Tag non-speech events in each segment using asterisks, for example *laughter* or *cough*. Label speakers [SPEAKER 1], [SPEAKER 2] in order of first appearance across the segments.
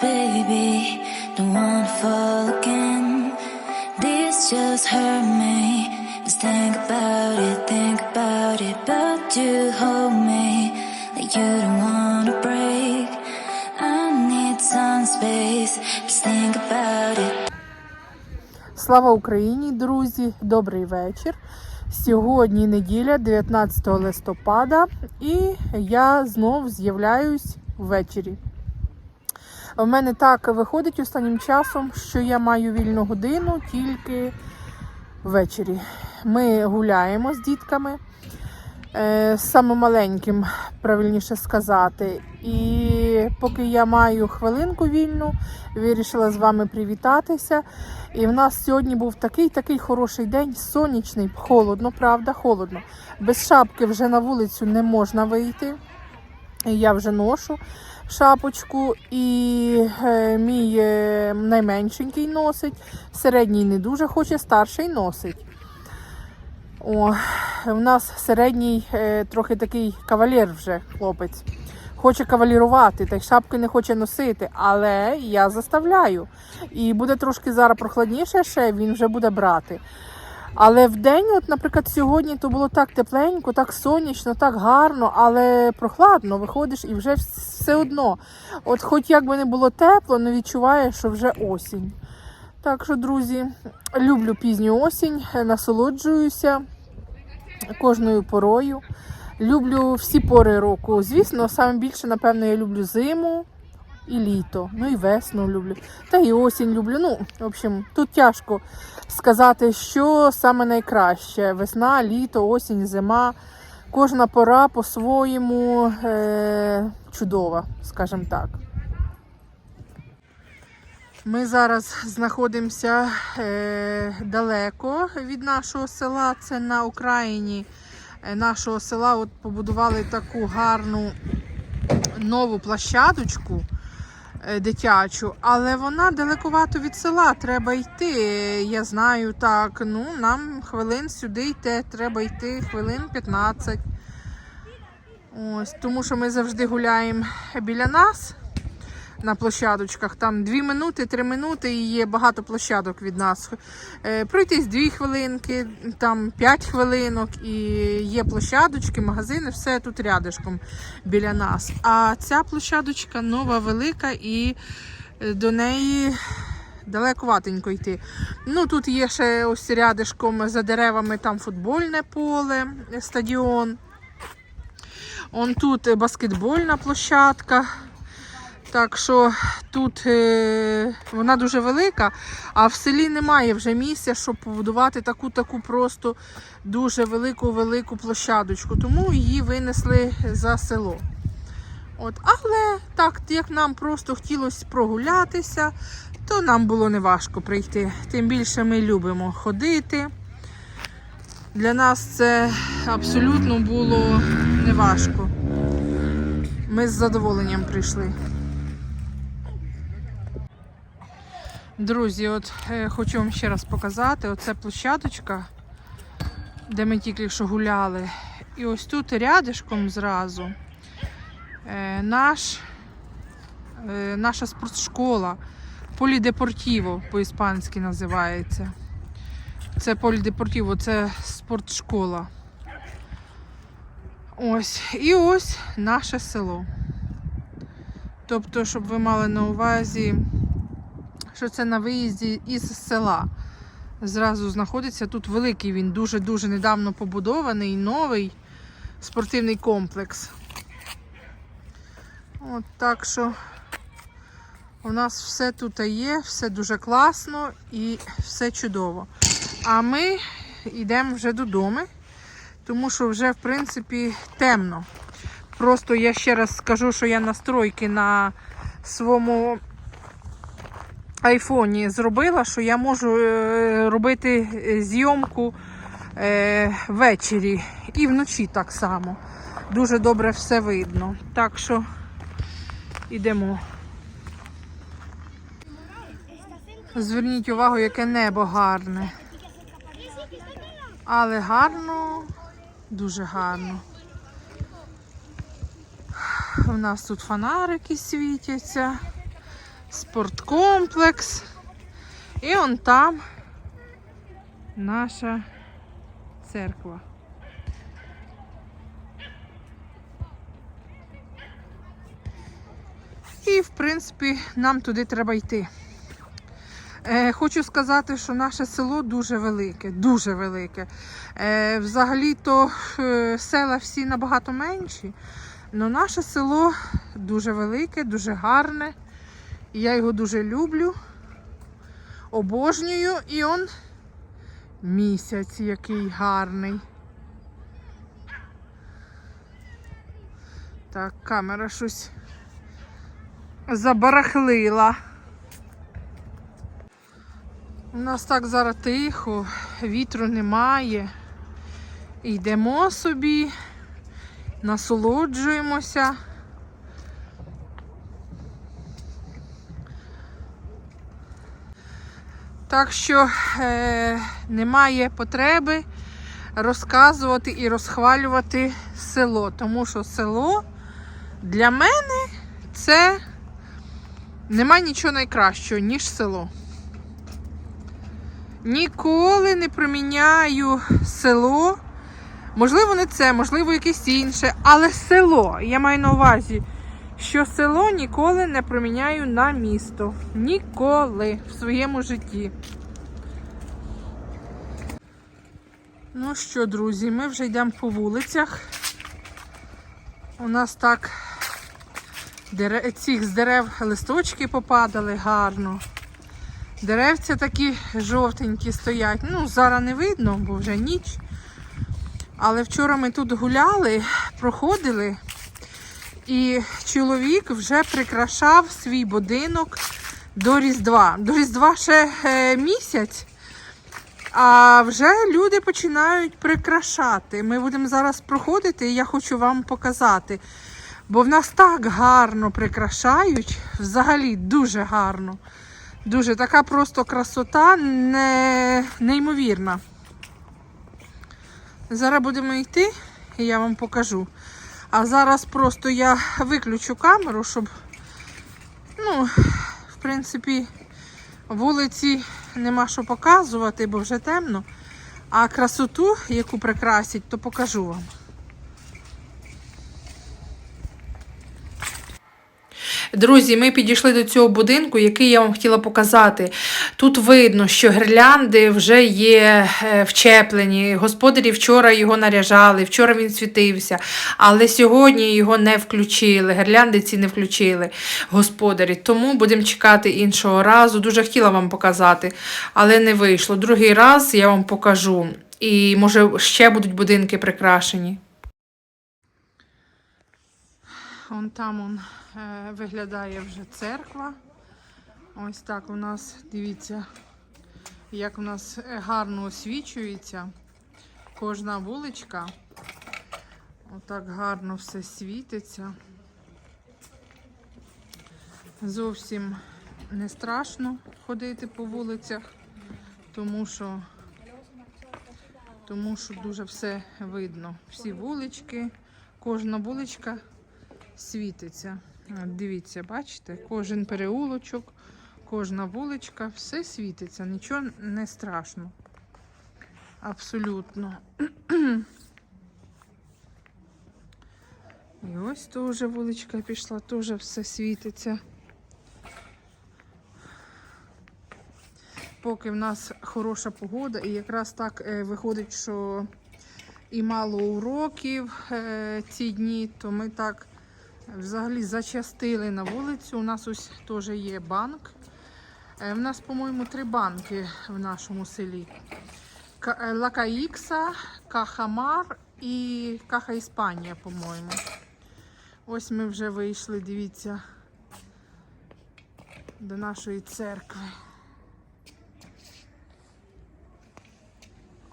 [SPEAKER 1] baby. Don't wanna fall again. This just hurt me. Just think about it, think about it. But you hold me like you don't wanna break. I need some space. Just think about it.
[SPEAKER 2] Слава Україні, друзі! Добрий вечір. Сьогодні неділя, 19 листопада, і я знов з'являюсь ввечері. У мене так виходить останнім часом, що я маю вільну годину тільки ввечері. Ми гуляємо з дітками, е, з самим маленьким, правильніше сказати. І поки я маю хвилинку вільну, вирішила з вами привітатися. І в нас сьогодні був такий такий хороший день, сонячний, холодно, правда, холодно. Без шапки вже на вулицю не можна вийти. Я вже ношу шапочку, і е, мій е, найменшенький носить, середній не дуже хоче, старший носить. О, у нас середній е, трохи такий кавалер вже хлопець. Хоче кавалірувати, та й шапки не хоче носити, але я заставляю. І буде трошки зараз прохладніше ще, він вже буде брати. Але в день, от, наприклад, сьогодні то було так тепленько, так сонячно, так гарно, але прохладно виходиш і вже все одно. От хоч як би не було тепло, не відчуваєш, що вже осінь. Так що, друзі, люблю пізню осінь, насолоджуюся кожною порою. Люблю всі пори року. Звісно, саме більше, напевно, я люблю зиму і літо. Ну і весну люблю. Та і осінь люблю. Ну, в общем, тут тяжко сказати, що саме найкраще: весна, літо, осінь, зима. Кожна пора по-своєму е- чудова, скажімо так. Ми зараз знаходимося е, далеко від нашого села. Це на Україні е, нашого села. От побудували таку гарну нову площадочку дитячу, але вона далековато від села. Треба йти. Я знаю, так. Ну, нам хвилин сюди йти, треба йти хвилин 15. Ось, тому що ми завжди гуляємо біля нас на площадочках. Там 2 минути, 3 минути і є багато площадок від нас. Е, Пройтись 2 хвилинки, там 5 хвилинок, і є площадочки, магазини, все тут рядишком біля нас. А ця площадочка нова, велика, і е, до неї. Далековатенько йти. Ну тут є ще ось рядишком за деревами там футбольне поле, стадіон. Он тут баскетбольна площадка. Так що тут е, вона дуже велика, а в селі немає вже місця, щоб побудувати таку таку просто дуже велику велику площадочку. Тому її винесли за село. От, але так, як нам просто хотілося прогулятися, то нам було неважко прийти. Тим більше ми любимо ходити. Для нас це абсолютно було неважко. Ми з задоволенням прийшли. Друзі, от е, хочу вам ще раз показати. Оце площадочка, де ми тільки що гуляли. І ось тут рядишком зразу е, наш, е, наша спортшкола. Полідепортіво по-іспанськи називається. Це полідепортіво, це спортшкола. Ось. І ось наше село. Тобто, щоб ви мали на увазі, що це на виїзді із села. Зразу знаходиться тут великий він, дуже-дуже недавно побудований, новий спортивний комплекс. От так що у нас все тут є, все дуже класно і все чудово. А ми йдемо вже додому, тому що вже, в принципі, темно. Просто я ще раз скажу, що я настройки на своєму айфоні зробила, що я можу е, робити е, зйомку е, ввечері і вночі так само. Дуже добре все видно. Так що йдемо. Зверніть увагу, яке небо гарне. Але гарно, дуже гарно. У нас тут фонарики світяться. Спорткомплекс. І он там наша церква. І, в принципі, нам туди треба йти. Е, хочу сказати, що наше село дуже велике, дуже велике. Е, взагалі-то е, села всі набагато менші, але наше село дуже велике, дуже гарне. Я його дуже люблю, обожнюю. І он місяць який гарний. Так, камера щось забарахлила. У нас так зараз тихо, вітру немає. Йдемо собі, насолоджуємося. Так що е, немає потреби розказувати і розхвалювати село, тому що село для мене це немає нічого найкращого, ніж село. Ніколи не проміняю село. Можливо, не це, можливо, якесь інше, але село. Я маю на увазі, що село ніколи не проміняю на місто. Ніколи в своєму житті. Ну що, друзі, ми вже йдемо по вулицях. У нас так дере- цих з дерев листочки попадали гарно. Деревця такі жовтенькі стоять. Ну, зараз не видно, бо вже ніч. Але вчора ми тут гуляли, проходили, і чоловік вже прикрашав свій будинок до Різдва. До Різдва ще е, місяць, а вже люди починають прикрашати. Ми будемо зараз проходити, і я хочу вам показати. Бо в нас так гарно прикрашають, взагалі дуже гарно. Дуже така просто красота, не, неймовірна. Зараз будемо йти, і я вам покажу. А зараз просто я виключу камеру, щоб, ну, в принципі, вулиці нема що показувати, бо вже темно. А красоту, яку прикрасять, то покажу вам. Друзі, ми підійшли до цього будинку, який я вам хотіла показати. Тут видно, що гірлянди вже є е, вчеплені. Господарі вчора його наряжали, вчора він світився, але сьогодні його не включили. Гірлянди ці не включили господарі. Тому будемо чекати іншого разу. Дуже хотіла вам показати, але не вийшло. Другий раз я вам покажу. І може ще будуть будинки прикрашені. Вон там он, виглядає вже церква. Ось так у нас, дивіться, як у нас е, гарно освічується кожна вуличка. Отак гарно все світиться. Зовсім не страшно ходити по вулицях, тому що, тому що дуже все видно. Всі вулички, кожна вуличка світиться. Дивіться, бачите, кожен переулочок, кожна вуличка, все світиться, нічого не страшно. Абсолютно. І ось теж вуличка пішла, теж все світиться. Поки в нас хороша погода, і якраз так е, виходить, що і мало уроків е, ці дні, то ми так взагалі зачастили на вулицю. У нас ось теж є банк. Е, В нас, по-моєму, три банки в нашому селі. Е, Ла Каїкса, Кахамар і Каха Іспанія, по-моєму. Ось ми вже вийшли, дивіться, до нашої церкви.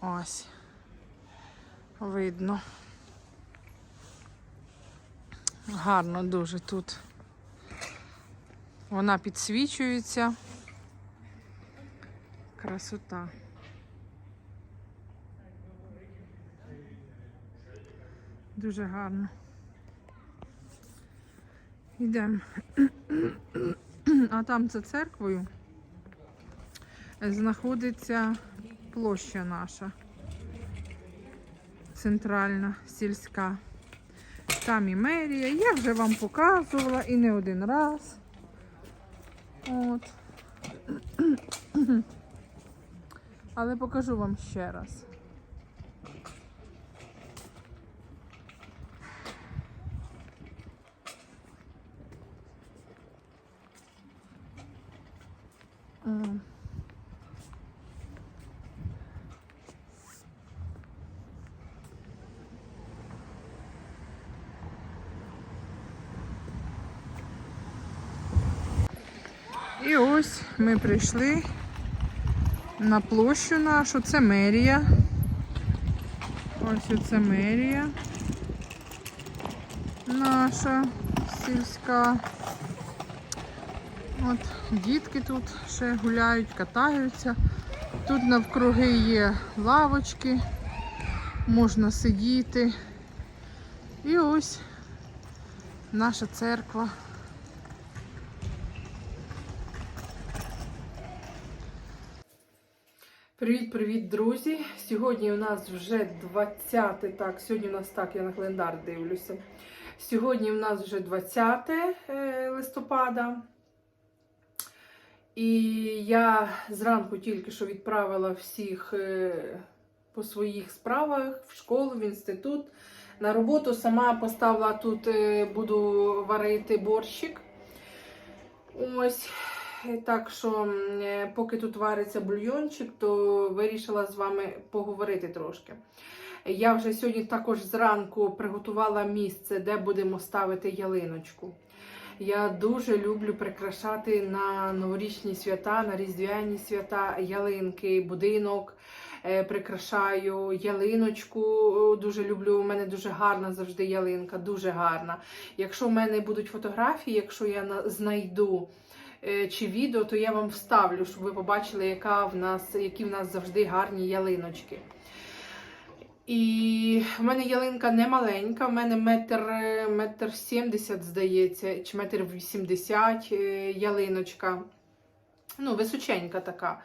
[SPEAKER 2] Ось. Видно. Гарно дуже тут. Вона підсвічується. Красота. Дуже гарно. Йдемо. А там за церквою знаходиться площа наша. Центральна, сільська. Там і мерія. Я вже вам показувала і не один раз. От. *clears throat* Але покажу вам ще раз. М. І ось ми прийшли на площу нашу. Це мерія. Ось оце мерія наша сільська. От дітки тут ще гуляють, катаються. Тут навкруги є лавочки, можна сидіти. І ось наша церква. Привіт-привіт, друзі! Сьогодні у нас вже 20, так, сьогодні у нас так, я на календар дивлюся. Сьогодні у нас вже 20 е, листопада. І я зранку тільки що відправила всіх е, по своїх справах в школу, в інститут. На роботу сама поставила тут, е, буду варити борщик. Ось. Е, Так що, е, поки тут вариться бульйончик, то вирішила з вами поговорити трошки. Я вже сьогодні також зранку приготувала місце, де будемо ставити ялиночку. Я дуже люблю прикрашати на новорічні свята, на різдвяні свята ялинки, будинок. е, Прикрашаю ялиночку. Дуже люблю. У мене дуже гарна завжди ялинка, дуже гарна. Якщо в мене будуть фотографії, якщо я знайду чи відео, то я вам вставлю, щоб ви побачили, яка в нас, які в нас завжди гарні ялиночки. І в мене ялинка не маленька, в мене метр, е, метр сімдесят, здається, чи метр вісімдесят е, ялиночка. Ну, височенька така.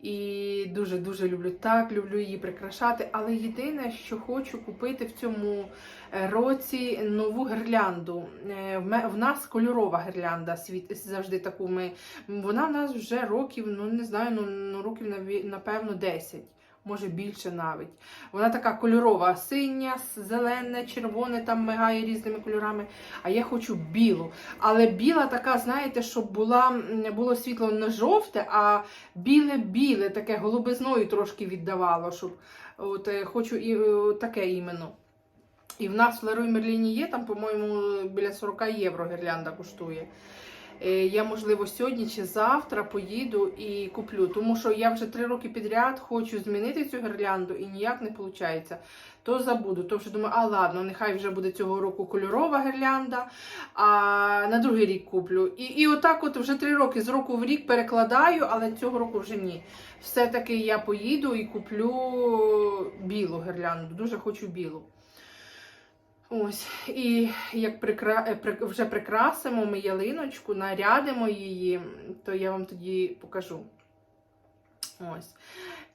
[SPEAKER 2] І дуже-дуже люблю так, люблю її прикрашати. Але єдине, що хочу купити в цьому е, році нову гірлянду. Е, В нас кольорова гірлянда світ завжди таку. Ми вона в нас вже років, ну не знаю, ну, ну років напевно 10. Може більше навіть. Вона така кольорова, синя, зелене, червоне, там мигає різними кольорами. А я хочу білу. Але біла така, знаєте, щоб була, було світло не жовте, а біле-біле, таке голубизною трошки віддавало. Щоб, от, е, хочу і, е, таке іменно. І в нас в Леруй Мерліні є, там, по-моєму, біля 40 євро гірлянда коштує. Е, Я, можливо, сьогодні чи завтра поїду і куплю, тому що я вже три роки підряд хочу змінити цю гірлянду і ніяк не виходить. То забуду. То вже думаю, а ладно, нехай вже буде цього року кольорова гірлянда, а на другий рік куплю. І, і отак от вже три роки з року в рік перекладаю, але цього року вже ні. Все-таки я поїду і куплю білу гірлянду. Дуже хочу білу. Ось, і як прикра... е, вже прикрасимо ми ялиночку, нарядимо її, то я вам тоді покажу. Ось.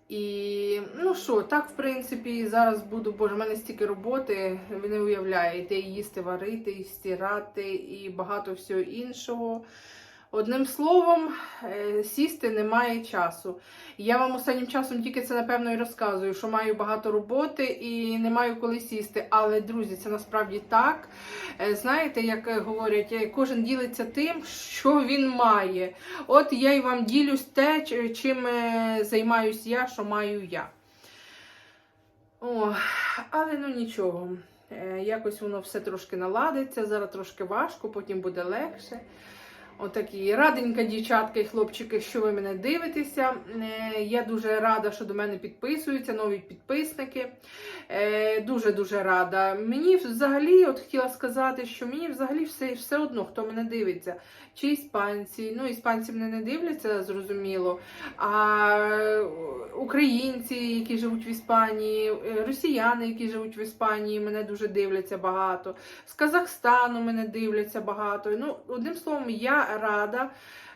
[SPEAKER 2] І ну що, так, в принципі, зараз буду, боже, в мене стільки роботи, ви не уявляєте, і їсти, варити, стирати, і багато всього іншого. Одним словом, е, сісти немає часу. Я вам останнім часом тільки це напевно і розказую, що маю багато роботи і не маю коли сісти. Але, друзі, це насправді так. Е, Знаєте, як говорять, е, кожен ділиться тим, що він має. От я й вам ділюсь те, чим займаюсь я, що маю я. О, але ну нічого. Якось воно все трошки наладиться. Зараз трошки важко, потім буде легше. Отакі раденька, дівчатка і хлопчики, що ви мене дивитеся. Е, Я дуже рада, що до мене підписуються, нові підписники. Е, Дуже-дуже рада. Мені взагалі, от хотіла сказати, що мені взагалі все, все одно, хто мене дивиться. Чи іспанці, ну іспанці мене не дивляться, зрозуміло. А е, українці, які живуть в Іспанії, росіяни, які живуть в Іспанії, мене дуже дивляться багато. З Казахстану мене дивляться багато. Ну, одним словом, я рада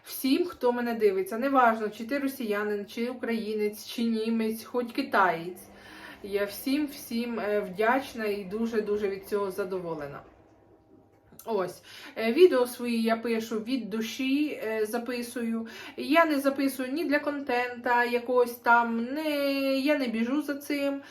[SPEAKER 2] всім, хто мене дивиться. Неважно, чи ти росіянин, чи українець, чи німець, хоч китаєць. Я всім всім е, вдячна і дуже-дуже від цього задоволена. Ось, е, відео свої я пишу від душі, е, записую. Я не записую ні для контента якогось там, не, я не біжу за цим.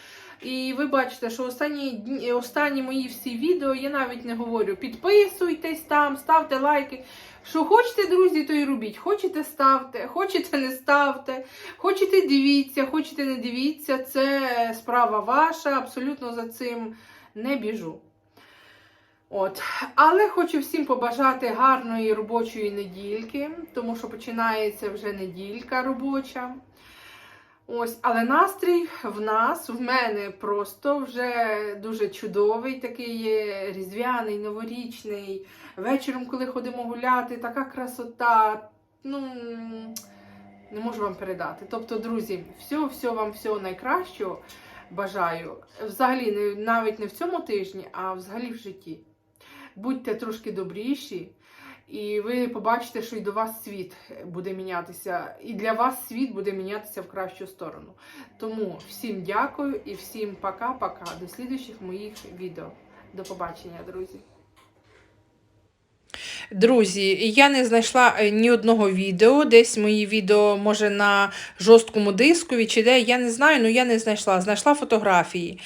[SPEAKER 2] І ви бачите, що останні, останні мої всі відео я навіть не говорю. Підписуйтесь там, ставте лайки. Що хочете, друзі, то й робіть. Хочете ставте, хочете не ставте, хочете дивіться, хочете не дивіться. Це справа ваша, абсолютно за цим не біжу. От. Але хочу всім побажати гарної робочої недільки, тому що починається вже неділька робоча. Ось, але настрій в нас, в мене просто вже дуже чудовий, такий різдвяний, новорічний. Вечором, коли ходимо гуляти, така красота. Ну, не можу вам передати. Тобто, друзі, все, все вам всього найкращого бажаю. Взагалі, навіть не в цьому тижні, а взагалі в житті. Будьте трошки добріші, і ви побачите, що і до вас світ буде мінятися, і для вас світ буде мінятися в кращу сторону. Тому всім дякую і всім пока-пока. До слідуючих моїх відео. До побачення, друзі. Друзі, я не знайшла е, ні одного відео. Десь мої відео, може, на жорсткому дискові чи де, я не знаю, але я не знайшла. Знайшла фотографії.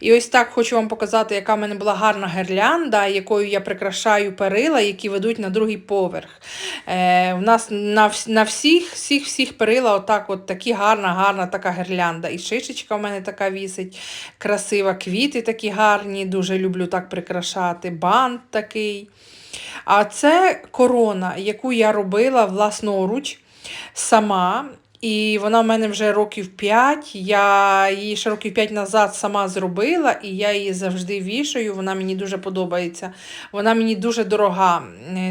[SPEAKER 2] І ось так хочу вам показати, яка в мене була гарна гірлянда, якою я прикрашаю перила, які ведуть на другий поверх. Е, У нас на, на всіх всіх, всіх перила отак от такі гарна, гарна така гірлянда. І шишечка в мене така вісить, красива, квіти такі гарні, дуже люблю так прикрашати. Бант такий. А це корона, яку я робила власноруч сама. І вона в мене вже років 5. Я її ще років 5 назад сама зробила, і я її завжди вішаю. Вона мені дуже подобається. Вона мені дуже дорога,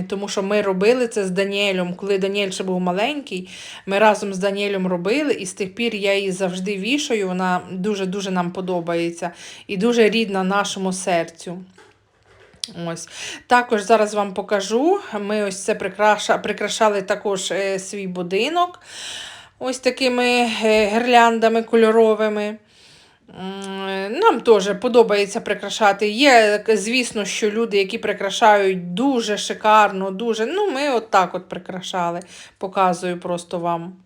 [SPEAKER 2] тому що ми робили це з Даніелем. Коли Даніель ще був маленький, ми разом з Даніелем робили, і з тих пір я її завжди вішаю. Вона дуже-дуже нам подобається і дуже рідна нашому серцю. Ось. Також зараз вам покажу. Ми ось це прикраша, прикрашали також е, свій будинок ось такими е, гірляндами кольоровими. Нам теж подобається прикрашати. Є, звісно, що люди, які прикрашають дуже шикарно, дуже. Ну, ми от так от прикрашали. Показую просто вам.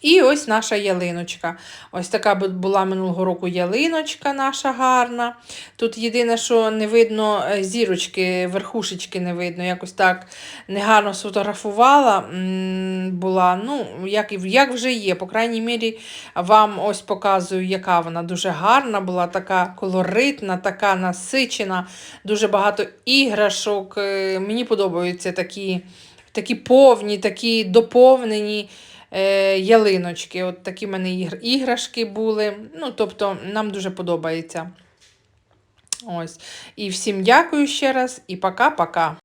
[SPEAKER 2] І ось наша ялиночка. Ось така була минулого року ялиночка наша гарна. Тут єдине, що не видно е, зірочки, верхушечки не видно. Якось так негарно сфотографувала була. Ну, як, як вже є. По крайній мірі, вам ось показую, яка вона дуже гарна була, така колоритна, така насичена, дуже багато іграшок. Е, Мені подобаються такі, такі повні, такі доповнені е, ялиночки. От такі в мене іграшки були. Ну, тобто, нам дуже подобається. Ось. І всім дякую ще раз, і пока-пока.